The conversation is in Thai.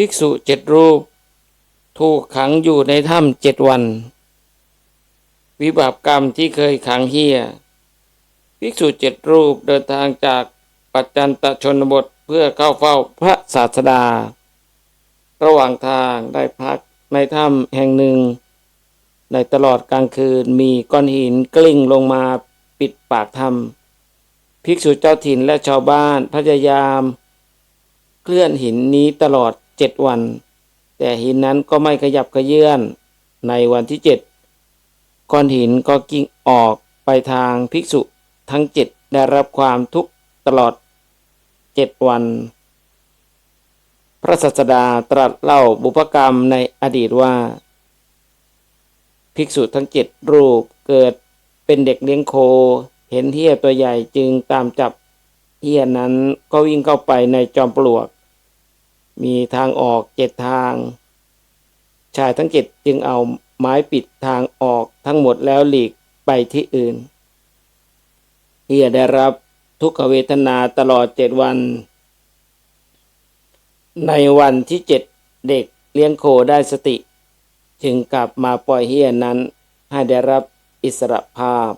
ภิกษุเจ็ดรูป ถูกขังอยู่ในถ้ำเจ็ดวัน วิบากกรรมที่เคยขังเฮียภิกษุเจ็ดรูปเดินทางจากปัจจันตชนบทเพื่อเข้าเฝ้าพระศาสดา ระหว่างทางได้พักในถ้ำแห่งหนึ่ง ในตลอดกลางคืนมีก้อนหินกลิ้งลงมาปิดปากถ้ำภิกษุเจ้าถิ่นและชาวบ้านพยายาม เคลื่อนหินนี้ตลอด เจ็ดวัน แต่หินนั้นก็ไม่ขยับขยื่นในวันที่เจ็ดก้อนหินก็กิ้งออกไปทางภิกษุทั้งเจ็ดได้รับความทุกข์ตลอดเจ็ดวัน พระศาสดาตรัสเล่าบุพกรรมในอดีตว่า ภิกษุทั้งเจ็ดรูปเกิดเป็นเด็กเลี้ยงโค เห็นเฮียตัวใหญ่จึงตามจับเฮียนั้นก็วิ่งเข้าไปในจอมปลวก มีทางออกเจ็ดทาง ชายทั้งเจ็ดจึงเอาไม้ปิดทางออกทั้งหมดแล้วหลีกไปที่อื่นเฮียได้รับทุกขเวทนาตลอดเจ็ดวัน ในวันที่เจ็ดเด็กเลี้ยงโคได้สติ จึงกลับมาปล่อยเฮียนั้นให้ได้รับอิสรภาพ